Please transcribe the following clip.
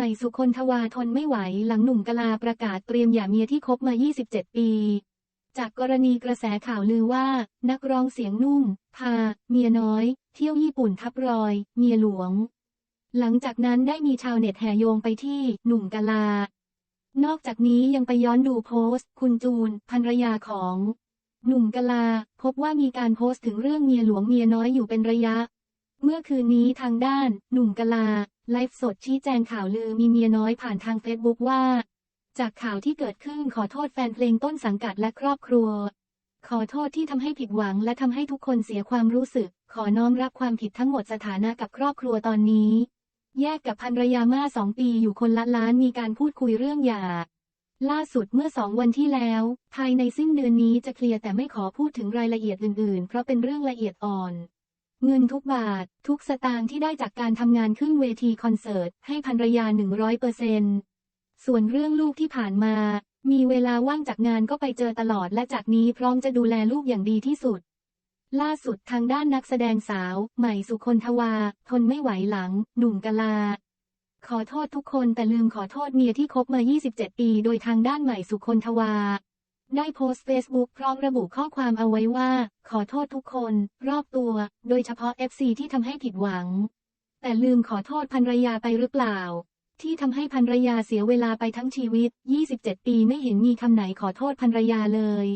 ม่สุคนทวาทนไม่ไหวหลังหนุ่มกลาประกาศเตรียมหย่าเมียที่คบมา 27 ปี จากกรณีกระแสข่าวลือว่า นักร้องเสียงนุ่ม พา เมียน้อย เที่ยวญี่ปุ่นทับรอย เมียหลวง หลังจากนั้นได้มีชาวเน็ตแห่โยงไปที่หนุ่มกลา นอกจากนี้ยังไปย้อนดูโพสต์ คุณจูนภรรยาของ หนุ่มกลา พบว่ามีการโพสต์ถึงเรื่องเมียหลวงเมียน้อยอยู่เป็นระยะ เมื่อคืนนี้ทางด้าน หนุ่มกลา ไลฟ์สดชี้แจงข่าวลือมีเมียน้อยผ่านทางเฟซบุ๊กว่า จากข่าวที่เกิดขึ้นขอโทษแฟนเพลงต้นสังกัดและครอบครัว ขอโทษที่ทำให้ผิดหวังและทำให้ทุกคนเสียความรู้สึก ขอน้อมรับความผิดทั้งหมดสถานะกับครอบครัวตอนนี้ แยกกับภรรยามาสองปีอยู่คนละล้านมีการพูดคุยเรื่องหย่าล่าสุดเมื่อสองวันที่แล้ว ภายในสิ้นเดือนนี้จะเคลียร์แต่ไม่ขอพูดถึงรายละเอียดอื่นๆ เพราะเป็นเรื่องละเอียดอ่อน เงินทุกบาท ทุกสตางค์ที่ได้จากการทำงานขึ้นเวทีคอนเสิร์ต ให้ภรรยา 100เปอร์เซนส่วนเรื่องลูกที่ผ่านมา มีเวลาว่างจากงานก็ไปเจอตลอดและจากนี้พร้อมจะดูแลลูกอย่างดีที่สุด ล่าสุดทางด้านนักแสดงสาว ใหม่สุคนทวา ทนไม่ไหวหลัง หนุ่มกะลา ขอโทษทุกคนแต่ลืมขอโทษเมียที่คบมา 27 ปี โดยทางด้านใหม่สุคนทวา ได้โพสต์เฟซบุ๊กพร้อมระบุข้อความเอาไว้ว่า ขอโทษทุกคน รอบตัว โดยเฉพาะ FC ที่ทำให้ผิดหวัง แต่ลืมขอโทษภรรยาไปหรือเปล่า ที่ทำให้ภรรยาเสียเวลาไปทั้งชีวิต 27 ปีไม่เห็นมีคำไหนขอโทษภรรยาเลย